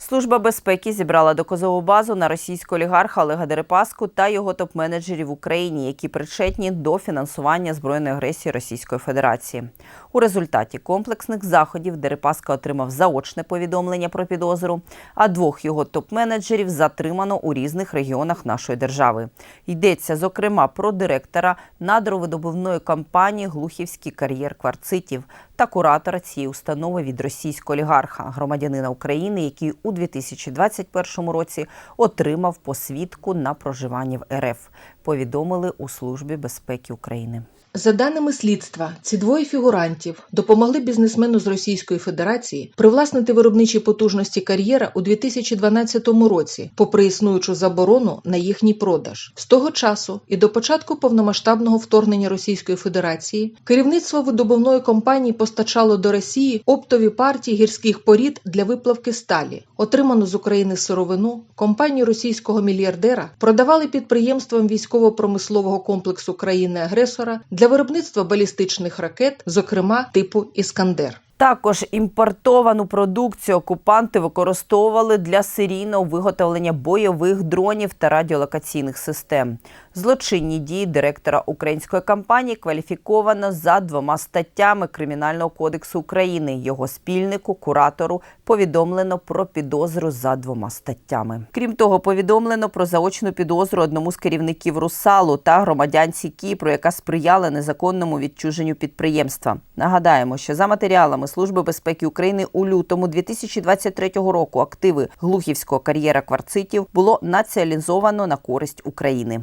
Служба безпеки зібрала доказову базу на російського олігарха Олега Дерипаску та його топ-менеджерів в Україні, які причетні до фінансування збройної агресії Російської Федерації. У результаті комплексних заходів Дерипаска отримав заочне повідомлення про підозру, а двох його топ-менеджерів затримано у різних регіонах нашої держави. Йдеться зокрема про директора надровидобувної компанії Глухівський кар'єр кварцитів та куратора цієї установи від російського олігарха, громадянина України, який у 2021 році отримав посвідку на проживання в РФ. Повідомили у службі безпеки України. За даними слідства, ці двоє фігурантів допомогли бізнесмену з Російської Федерації привласнити виробничі потужності кар'єра у 2012 році, попри існуючу заборону на їхній продаж. З того часу і до початку повномасштабного вторгнення Російської Федерації керівництво видобувної компанії постачало до Росії оптові партії гірських порід для виплавки сталі. Отриману з України сировину компанію російського мільярдера продавали підприємствам військово-промислового комплексу країни-агресора для виробництва балістичних ракет, зокрема типу Іскандер. Також імпортовану продукцію окупанти використовували для серійного виготовлення бойових дронів та радіолокаційних систем. Злочинні дії директора української компанії кваліфіковано за двома статтями Кримінального кодексу України. Його спільнику, куратору, повідомлено про підозру за двома статтями. Крім того, повідомлено про заочну підозру одному з керівників Русалу та громадянці Кіпру, яка сприяла незаконному відчуженню підприємства. Нагадаємо, що за матеріалами Служби безпеки України у лютому 2023 року активи глухівського кар'єра кварцитів було націоналізовано на користь України.